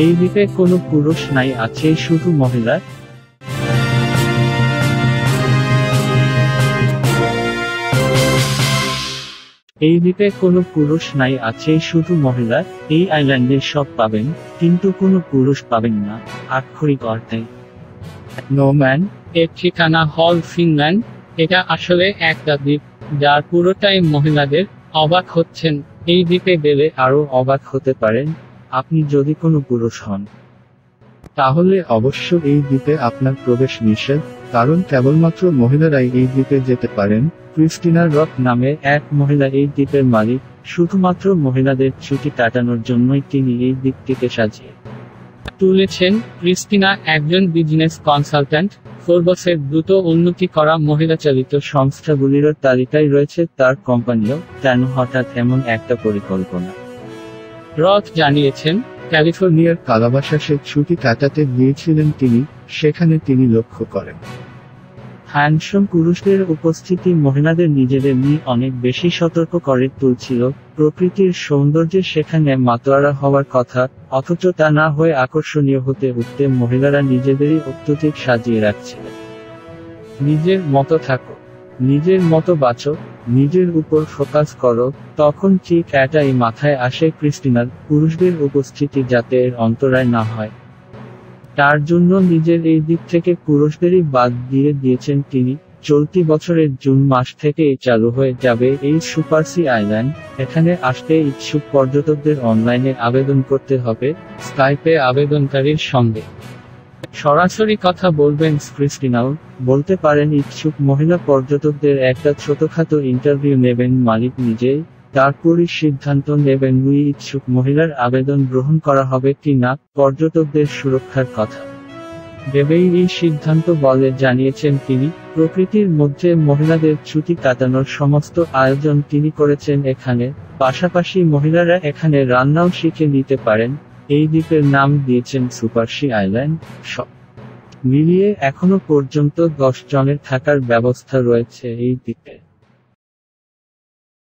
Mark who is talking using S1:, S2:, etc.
S1: এই দ্বীপে কোনো পুরুষ নাই আছে, শুধু মহিলা। এই দ্বীপে কোনো পুরুষ নাই আছে, শুধু মহিলা। এই আইল্যান্ডে সব পাবেন, কিন্তু কোনো পুরুষ পাবেন না। আক্ষরিক অর্থে নোম্যান এর ঠিকানা হল ফিনল্যান্ড। এটা আসলে একটা দ্বীপ, যার পুরোটাই মহিলাদের অবাক হচ্ছেন। এই দ্বীপে গেলে আরও অবাক হতে পারেন। আপনি যদি কোনো পুরুষ হন,
S2: তাহলে অবশ্য এই দ্বীপে আপনার প্রবেশ নিষেধ, কারণ কেবলমাত্র মহিলারাই এই দ্বীপে যেতে পারেন।
S1: ক্রিস্টিনার রক নামে এক মহিলা এই দ্বীপের মালিক, শুধুমাত্র মহিলাদের ছুটি কাটানোর জন্যই তিনি এই দ্বীপটিকে সাজিয়ে তুলেছেন। ক্রিস্টিনা একজন বিজনেস কনসালট্যান্ট, ফোরবসের দ্রুত উন্নতি করা মহিলা চালিত সংস্থাগুলির তালিকায় রয়েছে তার কোম্পানিও, কেন হঠাৎ এমন একটা পরিকল্পনা? রথ জানিয়েছেন ক্যালিফোর্নিয়ার
S2: ক্যালিফোর্নিয়ার কালাবাসাসে ছুটি কাটাতে গিয়েছিলেন তিনি সেখানে তিনি লক্ষ্য করেন।
S1: হ্যান্ডসম পুরুষদের উপস্থিতি মহিলাদের নিজেদের নিয়ে অনেক বেশি সতর্ক করে তুলছিল প্রকৃতির সৌন্দর্যে সেখানে মাতোয়ারা হওয়ার কথা অথচ তা না হয়ে আকর্ষণীয় হতে উঠতে মহিলারা নিজেদেরই অত্যধিক সাজিয়ে রাখছিলেন। নিজের মতো থাকো নিজের মতো বাঁচো, নিজের উপর ফোকাস করো, তখন ঠিক এটাই মাথায় আসে ক্রিস্টিনার, পুরুষদের উপস্থিতি যাতে এর অন্তরায় না হয়। তার জন্য নিজের এই দিক থেকে পুরুষদেরই বাদ দিয়ে দিয়েছেন তিনি। চলতি বছরের জুন মাস থেকে চালু হয়ে যাবে এই সুপারসি আইল্যান্ড। এখানে আসতে ইচ্ছুক পর্যটকদের অনলাইনে আবেদন করতে হবে, স্কাইপে আবেদনকারীর সঙ্গে। সরাসরি কথা বলবেন ক্রিস্টিনাও। বলতে পারেন, ইচ্ছুক মহিলা পর্যটকদের একটা ছোটখাটো ইন্টারভিউ নেবেন মালিক নিজেই, তারপরই সিদ্ধান্ত নেবেন ওই ইচ্ছুক মহিলার আবেদন গ্রহণ করা হবে কি না পর্যটকদের সুরক্ষার কথা। ভেবেই এই সিদ্ধান্ত বলে জানিয়েছেন তিনি, প্রকৃতির মধ্যে মহিলাদের ছুটি কাটানোর সমস্ত আয়োজন তিনি করেছেন এখানে, পাশাপাশি মহিলারা এখানে রান্নাও শিখে নিতে পারেন। এই দ্বীপের নাম দিয়েছেন সুপারশি আইল্যান্ড সব মিলিয়ে এখনও পর্যন্ত দশ জনের থাকার ব্যবস্থা রয়েছে এই দ্বীপে।